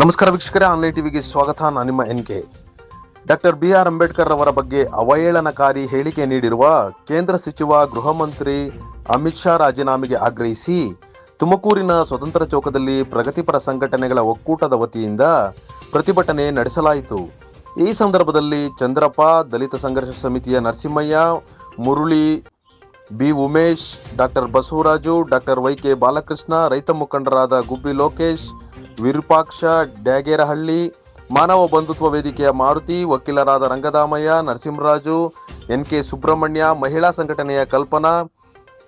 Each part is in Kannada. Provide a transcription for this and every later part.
ನಮಸ್ಕಾರ ವೀಕ್ಷಕರೇ, ಆನ್ಲೈನ್ ಟಿವಿಗೆ ಸ್ವಾಗತ. ನಾನು ನಿಮ್ಮ N K. Doctor B R Ambedkar ಅವರ ಬಗ್ಗೆ ಅವಹೇಳನಕಾರಿ ಹೇಳಿಕೆ ನೀಡಿರುವ ಕೇಂದ್ರ ಸಚಿವ, ಗೃಹ ಮಂತ್ರಿ ಅಮಿತ್ ಶಾ ರಾಜೀನಾಮೆಗೆ ಆಗ್ರಹಿಸಿ ತುಮಕೂರಿನ ಸ್ವತಂತ್ರ ಚೌಕದಲ್ಲಿ ಪ್ರಗತಿಪರ ಸಂಘಟನೆಗಳ ಒಕ್ಕೂಟದ ವತಿಯಿಂದ ಪ್ರತಿಭಟನೆ ನಡೆಸಲಾಯಿತು. ಈ ಸಂದರ್ಭದಲ್ಲಿ ಚಂದ್ರಪ್ಪ, ದಲಿತ ಸಂಘರ್ಷ ಸಮಿತಿಯ Narasimhaiah, Murali, B Umesh, doctor Basavaraju, doctor Y K Balakrishna, ರೈತ ಮುಖಂಡರಾದ ಗುಬ್ಬಿ ಲೋಕೇಶ್ ವಿರೂಪಾಕ್ಷ ಡ್ಯಾಗೇರಹಳ್ಳಿ, ಮಾನವ ಬಂಧುತ್ವ ವೇದಿಕೆಯ ಮಾರುತಿ, ವಕೀಲರಾದ ರಂಗದಾಮಯ್ಯ, ನರಸಿಂಹರಾಜು ಎನ್ ಕೆ ಸುಬ್ರಹ್ಮಣ್ಯ, ಮಹಿಳಾ ಸಂಘಟನೆಯ ಕಲ್ಪನಾ,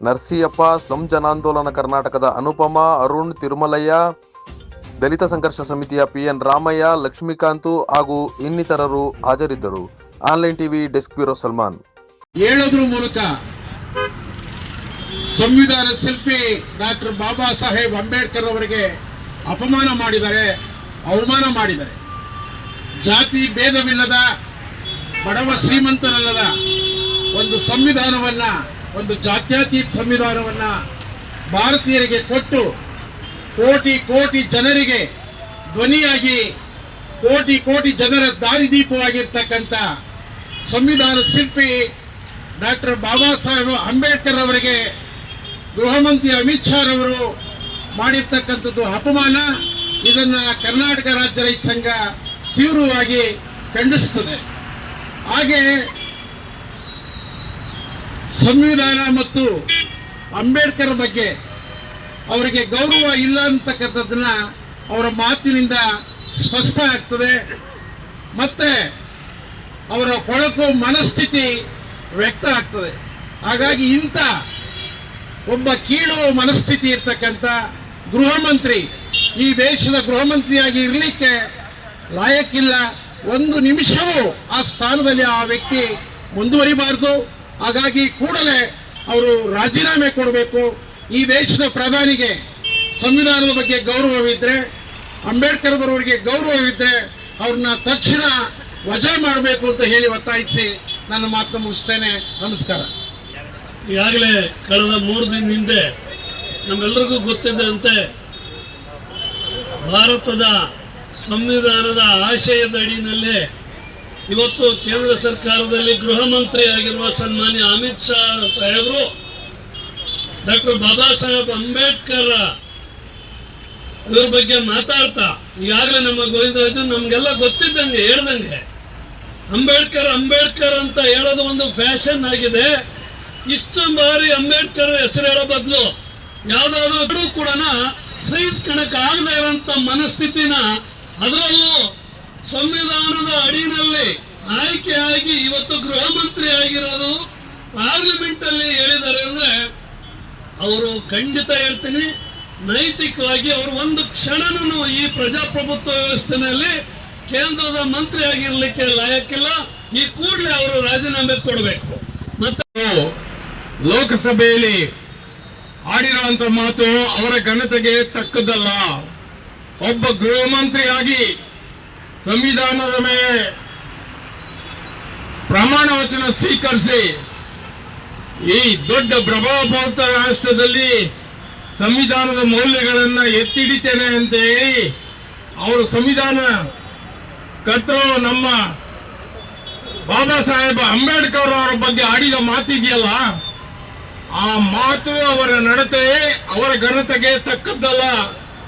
ನರಸಿಯಪ್ಪ ಸ್ಲಂ ಜನಾಂದೋಲನ ಕರ್ನಾಟಕದ ಅನುಪಮ, ಅರುಣ್ ತಿರುಮಲಯ್ಯ, ದಲಿತ ಸಂಘರ್ಷ ಸಮಿತಿಯ ಪಿ ಎನ್ ರಾಮಯ್ಯ, ಲಕ್ಷ್ಮೀಕಾಂತು ಹಾಗೂ ಇನ್ನಿತರರು ಹಾಜರಿದ್ದರು. Online TV desk bureau Salman. ಹೇಳೋದ್ರ ಮೂಲಕ ಸಂವಿಧಾನ ಶಿಲ್ಪಿ ಡಾಕ್ಟರ್ ಬಾಬಾ ಸಾಹೇಬ್ ಅಂಬೇಡ್ಕರ್ ಅವರಿಗೆ ಅಪಮಾನ ಮಾಡಿದ್ದಾರೆ ಅವಮಾನ ಮಾಡಿದ್ದಾರೆ ಜಾತಿ ಭೇದವಿಲ್ಲದ, ಬಡವ ಶ್ರೀಮಂತರಲ್ಲದ ಒಂದು ಸಂವಿಧಾನವನ್ನ, ಒಂದು ಜಾತ್ಯತೀತ ಸಂವಿಧಾನವನ್ನ ಭಾರತೀಯರಿಗೆ ಕೊಟ್ಟು ಕೋಟಿ ಕೋಟಿ ಜನರಿಗೆ ಧ್ವನಿಯಾಗಿ ಕೋಟಿ ಕೋಟಿ ಜನರ ದಾರಿದೀಪವಾಗಿರ್ತಕ್ಕಂಥ ಸಂವಿಧಾನ ಶಿಲ್ಪಿ ಡಾಕ್ಟರ್ ಬಾಬಾ ಸಾಹೇಬ್ ಅಂಬೇಡ್ಕರ್ ಅವರಿಗೆ ಗೃಹ ಮಂತ್ರಿ ಅಮಿತ್ ಶಾ ರವರು ಮಾಡಿರ್ತಕ್ಕಂಥದ್ದು ಅಪಮಾನ, ಇದನ್ನು ಕರ್ನಾಟಕ ರಾಜ್ಯ ರೈತ ಸಂಘ ತೀವ್ರವಾಗಿ ಖಂಡಿಸುತ್ತದೆ. ಹಾಗೆ ಸಂವಿಧಾನ ಮತ್ತು ಅಂಬೇಡ್ಕರ್ ಬಗ್ಗೆ ಅವರಿಗೆ ಗೌರವ ಇಲ್ಲ ಅಂತಕ್ಕಂಥದ್ದನ್ನ ಅವರ ಮಾತಿನಿಂದ ಸ್ಪಷ್ಟ ಆಗ್ತದೆ. ಮತ್ತು ಅವರ ಕೊಳಕು ಮನಸ್ಥಿತಿ ವ್ಯಕ್ತ ಆಗ್ತದೆ. ಹಾಗಾಗಿ ಇಂಥ ಒಬ್ಬ ಕೀಳು ಮನಸ್ಥಿತಿ ಇರ್ತಕ್ಕಂಥ ಗೃಹ ಮಂತ್ರಿ ಈ ದೇಶದ ಗೃಹ ಮಂತ್ರಿಯಾಗಿ ಇರಲಿಕ್ಕೆ ಲಾಯಕ್ಕಿಲ್ಲ. ಒಂದು ನಿಮಿಷವೂ ಆ ಸ್ಥಾನದಲ್ಲಿ ಆ ವ್ಯಕ್ತಿ ಮುಂದುವರಿಬಾರ್ದು. ಹಾಗಾಗಿ ಕೂಡಲೇ ಅವರು ರಾಜೀನಾಮೆ ಕೊಡಬೇಕು. ಈ ದೇಶದ ಪ್ರಧಾನಿಗೆ ಸಂವಿಧಾನದ ಬಗ್ಗೆ ಗೌರವವಿದ್ದರೆ ಅಂಬೇಡ್ಕರ್ ಬರೋರಿಗೆ ಗೌರವವಿದ್ದರೆ ಅವ್ರನ್ನ ತಕ್ಷಣ ವಜಾ ಮಾಡಬೇಕು ಅಂತ ಹೇಳಿ ಒತ್ತಾಯಿಸಿ ನನ್ನ ಮಾತನ್ನು ಮುಗಿಸ್ತೇನೆ. ನಮಸ್ಕಾರ. ಈಗಾಗಲೇ ಕಳೆದ ಮೂರು ದಿನ ಹಿಂದೆ ನಮ್ಮೆಲ್ಲರಿಗೂ ಗೊತ್ತಿದ್ದಂತೆ ಭಾರತದ ಸಂವಿಧಾನದ ಆಶಯದ ಅಡಿನಲ್ಲಿ ಇವತ್ತು ಕೇಂದ್ರ ಸರ್ಕಾರದಲ್ಲಿ ಗೃಹ ಮಂತ್ರಿ ಆಗಿರುವ ಸನ್ಮಾನ್ಯ ಅಮಿತ್ ಶಾ ಸಾಹೇಬರು ಡಾಕ್ಟರ್ ಬಾಬಾ ಸಾಹೇಬ್ ಅಂಬೇಡ್ಕರ್ ಇವ್ರ ಬಗ್ಗೆ ಮಾತಾಡ್ತಾ, ಈಗಾಗಲೇ ನಮ್ಮ ಗೋವಿಂದರಾಜು ನಮಗೆಲ್ಲ ಗೊತ್ತಿದ್ದಂಗೆ, ಹೇಳ್ದಂಗೆ. ಅಂಬೇಡ್ಕರ್ ಅಂಬೇಡ್ಕರ್ ಅಂತ ಹೇಳೋದು ಒಂದು ಫ್ಯಾಷನ್ ಆಗಿದೆ. ಇಷ್ಟು ಬಾರಿ ಅಂಬೇಡ್ಕರ್ ಹೆಸರು ಹೇಳೋ ಬದಲು ಯಾವುದಾದ್ರೂ ಕೂಡ ಆಗದೆ ಇರೋಂಥ ಮನಸ್ಥಿತಿನ ಅದರಲ್ಲೂ ಸಂವಿಧಾನದ ಅಡಿನಲ್ಲಿ ಆಯ್ಕೆಯಾಗಿ ಇವತ್ತು ಗೃಹ ಮಂತ್ರಿ ಆಗಿರೋದು ಪಾರ್ಲಿಮೆಂಟ್ ಅಲ್ಲಿ ಹೇಳಿದ್ದಾರೆ ಅಂದ್ರೆ ಅವರು ಖಂಡಿತ ಹೇಳ್ತೀನಿ, ನೈತಿಕವಾಗಿ ಅವರು ಒಂದು ಕ್ಷಣನೂ ಈ ಪ್ರಜಾಪ್ರಭುತ್ವ ವ್ಯವಸ್ಥೆನಲ್ಲಿ ಕೇಂದ್ರದ ಮಂತ್ರಿ ಆಗಿರ್ಲಿಕ್ಕೆ ಲಾಯಕ್ಕಿಲ್ಲ, ಈ ಕೂಡಲೇ ಅವರು ರಾಜೀನಾಮೆ ಕೊಡಬೇಕು. ಮತ್ತು ಲೋಕಸಭೆಯಲ್ಲಿ ಆಡಿರುವಂತ ಮಾತು ಅವರ ಘನತೆಗೆ ತಕ್ಕದಲ್ಲ ಒಬ್ಬ ಗೃಹ ಮಂತ್ರಿಯಾಗಿ ಸಂವಿಧಾನದ ಮೇಲೆ ಪ್ರಮಾಣ ವಚನ ಸ್ವೀಕರಿಸಿ ಈ ದೊಡ್ಡ ಪ್ರಭಾವಭಾವಿತ ರಾಷ್ಟ್ರದಲ್ಲಿ ಸಂವಿಧಾನದ ಮೌಲ್ಯಗಳನ್ನ ಎತ್ತಿಡಿತೇನೆ ಅಂತ ಹೇಳಿ ಅವರು ಸಂವಿಧಾನ ಕರ್ತೃ ನಮ್ಮ ಬಾಬಾ ಸಾಹೇಬ್ ಅಂಬೇಡ್ಕರ್ ಅವರ ಬಗ್ಗೆ ಆಡಿದ ಮಾತಿದೆಯಲ್ಲ ಆ ಮಾತು ಅವರ ನಡತೆ, ಅವರ ಘನತೆಗೆ ತಕ್ಕದ್ದಲ್ಲ.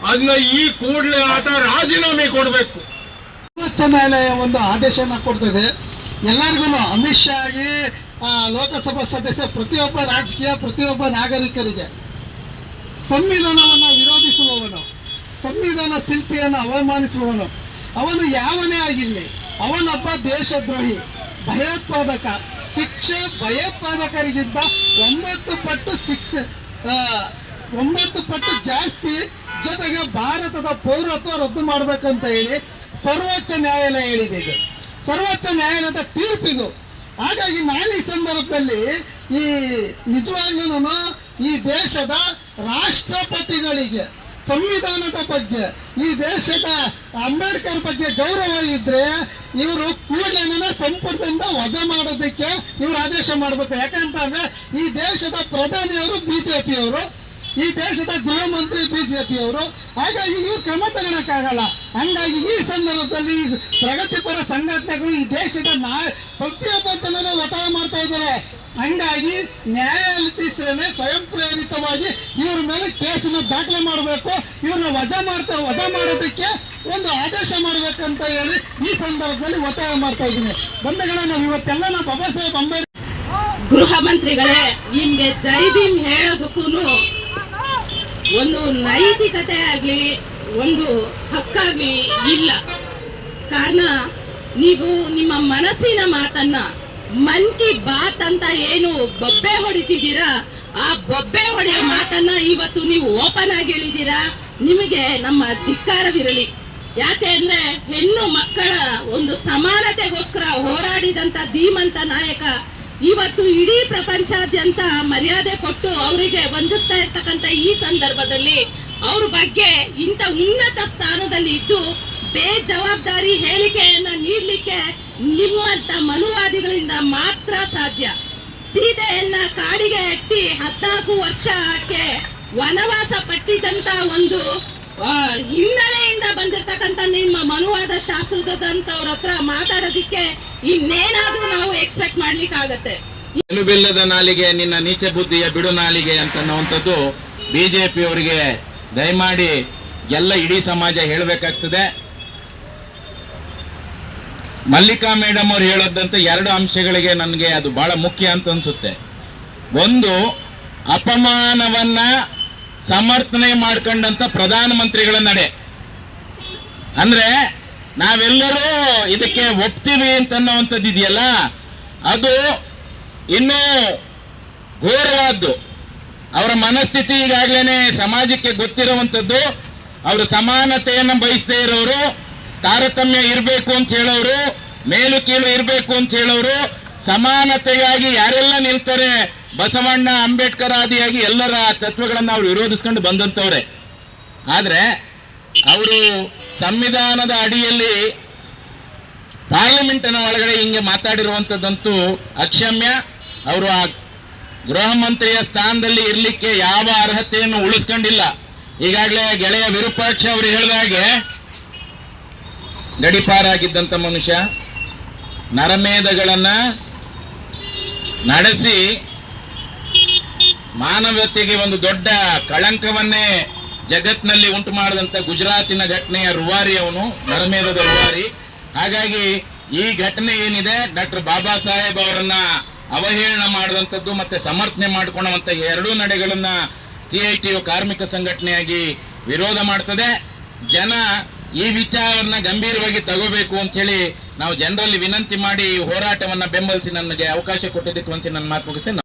ಅದನ್ನ ಈ ಕೂಡಲೇ ಆತ ರಾಜೀನಾಮೆ ಕೊಡಬೇಕು. ಸರ್ವೋಚ್ಚ ನ್ಯಾಯಾಲಯ ಒಂದು ಆದೇಶನ ಕೊಡ್ತದೆ. ಎಲ್ಲರಿಗೂ ಅಮಿತ್ ಶಾ ಆಗಿ ಲೋಕಸಭಾ ಸದಸ್ಯ ಪ್ರತಿಯೊಬ್ಬ ರಾಜಕೀಯ, ಪ್ರತಿಯೊಬ್ಬ ನಾಗರಿಕರಿಗೆ ಸಂವಿಧಾನವನ್ನು ವಿರೋಧಿಸುವವನು, ಸಂವಿಧಾನ ಶಿಲ್ಪಿಯನ್ನು ಅವಮಾನಿಸುವವನು, ಅವನು ಯಾವನೇ ಆಗಿರಲಿ, ಅವನೊಬ್ಬ ದೇಶದ್ರೋಹಿ ಭಯೋತ್ಪಾದಕ, ಶಿಕ್ಷೆ ಭಯೋತ್ಪಾದಕರಿಗಿಂತ ಒಂಬತ್ತು ಪಟ್ಟು ಶಿಕ್ಷೆ ಒಂಬತ್ತು ಪಟ್ಟು ಜಾಸ್ತಿ ಜೊತೆಗೆ ಭಾರತದ ಪೌರತ್ವ ರದ್ದು ಮಾಡಬೇಕಂತ ಹೇಳಿ ಸರ್ವೋಚ್ಚ ನ್ಯಾಯಾಲಯ ಹೇಳಿದೆ ಇದು. ಸರ್ವೋಚ್ಚ ನ್ಯಾಯಾಲಯದ ತೀರ್ಪಿದು ಹಾಗಾಗಿ ನಾನು ಈ ಸಂದರ್ಭದಲ್ಲಿ ಈ ನಿಜವಾಗ್ಲೂ ಈ ದೇಶದ ರಾಷ್ಟ್ರಪತಿಗಳಿಗೆ ಸಂವಿಧಾನದ ಬಗ್ಗೆ, ಈ ದೇಶದ ಅಂಬೇಡ್ಕರ್ ಬಗ್ಗೆ ಗೌರವ ಇದ್ರೆ ಇವರು ಕೂಡಲೇ ಸಂಪುಟದಿಂದ ವಜಾ ಮಾಡೋದಕ್ಕೆ ಇವರು ಆದೇಶ ಮಾಡಬೇಕು. ಯಾಕಂತಂದ್ರೆ ಈ ದೇಶದ ಪ್ರಧಾನಿಯವರು ಬಿಜೆಪಿಯವರು, ಈ ದೇಶದ ಗೃಹ ಮಂತ್ರಿ ಬಿಜೆಪಿ ಅವರು ಹಾಗಾಗಿ ಇವ್ರು ಕ್ರಮ ತಗೊಳಕ್ಕಾಗಲ್ಲ. ಹಂಗಾಗಿ ಈ ಸಂದರ್ಭದಲ್ಲಿ ಪ್ರಗತಿಪರ ಸಂಘಟನೆಗಳು ಈ ದೇಶದ ನಾ ಪ್ರತಿಯೊಬ್ಬ ಒತ್ತಾಯ ಮಾಡ್ತಾ ಇದ್ದಾರೆ ಹಂಗಾಗಿ ನ್ಯಾಯಾಧೀಶರನ್ನೇ ಸ್ವಯಂ ಪ್ರೇರಿತವಾಗಿ ಇವ್ರ ಮೇಲೆ ಕೇಸನ್ನು ದಾಖಲೆ ಮಾಡಬೇಕು, ಇವ್ರನ್ನ ವಜಾ ಮಾಡ್ತಾ, ವಜಾ ಮಾಡೋದಕ್ಕೆ ಒಂದು ಆದೇಶ ಮಾಡ್ಬೇಕಂತ ಹೇಳಿ ಈ ಸಂದರ್ಭದಲ್ಲಿ ಒತ್ತಾಯ ಮಾಡ್ತಾ ಇದ್ದೀನಿ. ಬಂಧುಗಳ, ನಾವು ಇವತ್ತೆಲ್ಲ ನಾವು ಬಾಬಾ ಸಾಹೇಬ್ ಅಂಬೇಡ್ಕರ್ ಗೃಹ ಮಂತ್ರಿಗಳೇ, ನಿಮ್ಗೆ ಜೈ ಭೀಮ್ ಹೇಳೋದಕ್ಕೂ ಒಂದು ನೈತಿಕತೆ ಆಗಲಿ, ಒಂದು ಹಕ್ಕಾಗಲಿ ಇಲ್ಲ. ಕಾರಣ, ನೀವು ನಿಮ್ಮ ಮನಸ್ಸಿನ ಮಾತನ್ನ ಮನ್ ಕಿ ಬಾತ್ ಅಂತ ಏನು ಬೊಬ್ಬೆ ಹೊಡಿತಿದ್ದೀರಾ? ಆ ಬೊಬ್ಬೆ ಹೊಡೆಯೋ ಮಾತನ್ನ ಇವತ್ತು ನೀವು ಓಪನ್ ಆಗಿ ಹೇಳಿದ್ದೀರಾ? ನಿಮಗೆ ನಮ್ಮ ಧಿಕ್ಕಾರವಿರಲಿ. ಯಾಕೆ ಅಂದ್ರೆ ಹೆಣ್ಣು ಮಕ್ಕಳ ಒಂದು ಸಮಾನತೆಗೋಸ್ಕರ ಹೋರಾಡಿದಂತ ಧೀಮಂತ ನಾಯಕ ಇವತ್ತು ಇಡೀ ಪ್ರಪಂಚಾದ್ಯಂತ ಮರ್ಯಾದೆ ಕೊಟ್ಟು ಅವರಿಗೆ ವಂದಿಸ್ತಾ ಇರ್ತಕ್ಕಂಥ ಈ ಸಂದರ್ಭದಲ್ಲಿ ಅವ್ರ ಬಗ್ಗೆ ಇಂಥ ಉನ್ನತ ಸ್ಥಾನದಲ್ಲಿ ಇದ್ದು ಬೇಜವಾಬ್ದಾರಿ ಹೇಳಿಕೆಯನ್ನ ನೀಡಲಿಕ್ಕೆ ನಿಮ್ಮಂತ ಮನುವಾದಿಗಳಿಂದ ಮಾತ್ರ ಸಾಧ್ಯ. ಸೀತೆಯನ್ನ ಕಾಡಿಗೆ ಹದ್ನಾಲ್ಕು ವರ್ಷ ಆಕೆ ವನವಾಸ ಪಟ್ಟಿದಂತ ಒಂದು ಹಿನ್ನೆಲೆಯಿಂದ ಬಂದಿರತಕ್ಕಂತ ನಿಮ್ಮ ಮನುವಾದ ಶಾಸ್ತ್ರದಂತವ್ರ ಹತ್ರ ಮಾತಾಡೋದಿಕ್ಕೆ ಇನ್ನೇನಾದ್ರೂ ನಾವು ಎಕ್ಸ್ಪೆಕ್ಟ್ ಮಾಡ್ಲಿಕ್ಕೆ ಆಗತ್ತೆ ಬಿಲ್ಲದ ನಾಲಿಗೆ, ನಿನ್ನ ನೀಚ ಬುದ್ಧಿಯ ಬಿಡು ನಾಲಿಗೆ ಅಂತನ್ನುವಂಥದ್ದು ಬಿಜೆಪಿ ಅವರಿಗೆ ದಯಮಾಡಿ ಎಲ್ಲ ಇಡೀ ಸಮಾಜ ಹೇಳಬೇಕಾಗ್ತದೆ. ಮಲ್ಲಿಕಾ ಮೇಡಮ್ ಅವ್ರು ಹೇಳೋದಂತ ಎರಡು ಅಂಶಗಳಿಗೆ ನನಗೆ ಅದು ಬಹಳ ಮುಖ್ಯ ಅಂತ ಅನ್ಸುತ್ತೆ. ಒಂದು, ಅಪಮಾನವನ್ನ ಸಮರ್ಥನೆ ಮಾಡ್ಕೊಂಡಂತ ಪ್ರಧಾನಮಂತ್ರಿಗಳ ನಡೆ. ಅಂದ್ರೆ, ನಾವೆಲ್ಲರೂ ಇದಕ್ಕೆ ಒಪ್ತೀವಿ ಅಂತನ್ನುವಂಥದ್ದು ಇದೆಯಲ್ಲ? ಅದು ಇನ್ನೂ ಘೋರವಾದ್ದು. ಅವರ ಮನಸ್ಥಿತಿ ಈಗಾಗ್ಲೇನೆ ಸಮಾಜಕ್ಕೆ ಗೊತ್ತಿರುವಂಥದ್ದು, ಅವರು ಸಮಾನತೆಯನ್ನು ಬಯಸದೇ ಇರೋರು ತಾರತಮ್ಯ ಇರಬೇಕು ಅಂತ ಹೇಳೋರು, ಮೇಲು ಕೀಳು ಇರಬೇಕು ಅಂತ ಹೇಳೋರು, ಸಮಾನತೆಗಾಗಿ ಯಾರೆಲ್ಲ ನಿಲ್ತಾರೆ? ಬಸವಣ್ಣ, ಅಂಬೇಡ್ಕರ್ ಆದಿಯಾಗಿ ಎಲ್ಲರ ತತ್ವಗಳನ್ನು ಅವ್ರು ವಿರೋಧಿಸ್ಕೊಂಡು ಬಂದಂತವ್ರೆ ಆದರೆ, ಅವರು ಸಂವಿಧಾನದ ಅಡಿಯಲ್ಲಿ ಪಾರ್ಲಿಮೆಂಟಿನ ಒಳಗಡೆ ಹಿಂಗೆ ಮಾತಾಡಿರುವಂಥದ್ದಂತೂ ಅಕ್ಷಮ್ಯ. ಅವರು ಆ ಗೃಹ ಮಂತ್ರಿಯ ಸ್ಥಾನದಲ್ಲಿ ಇರಲಿಕ್ಕೆ ಯಾವ ಅರ್ಹತೆಯನ್ನು ಉಳಿಸ್ಕೊಂಡಿಲ್ಲ. ಈಗಾಗಲೇ ಗೆಳೆಯ ವಿರೂಪಾಕ್ಷ ಅವರು ಹೇಳಿದಾಗೆ ಗಡಿಪಾರಾಗಿದ್ದಂಥ ಮನುಷ್ಯ ನರಮೇಧಗಳನ್ನು ನಡೆಸಿ ಮಾನವತೆಗೆ ಒಂದು ದೊಡ್ಡ ಕಳಂಕವನ್ನೇ ಜಗತ್ನಲ್ಲಿ ಉಂಟು ಮಾಡಿದಂಥ ಗುಜರಾತಿನ ಘಟನೆಯ ರುವಾರಿ ಅವನು, ನರಮೇಧದ ರುವಾರಿ. ಹಾಗಾಗಿ ಈ ಘಟನೆ ಏನಿದೆ, ಡಾಕ್ಟರ್ ಬಾಬಾ ಸಾಹೇಬ್ ಅವರನ್ನ ಅವಹೇಳನ ಮಾಡಿದಂಥದ್ದು ಮತ್ತೆ ಸಮರ್ಥನೆ ಮಾಡಿಕೊಳ್ಳುವಂಥ ಎರಡೂ ನಡೆಗಳನ್ನ ಸಿಐಟಿ ಕಾರ್ಮಿಕ ಸಂಘಟನೆಯಾಗಿ ವಿರೋಧ ಮಾಡ್ತದೆ. ಜನ ಈ ವಿಚಾರವನ್ನ ಗಂಭೀರವಾಗಿ ತಗೋಬೇಕು ಅಂತ ಹೇಳಿ ನಾವು ಜನರಲ್ಲಿ ವಿನಂತಿ ಮಾಡಿ ಹೋರಾಟವನ್ನ ಬೆಂಬಲಿಸಿ ನನಗೆ ಅವಕಾಶ ಕೊಟ್ಟಿದ್ದಕ್ಕೆ ಒಂದ್ಸಿ ನನ್ನ ಮಾತು ಮುಗಿಸ್ತೇನೆ.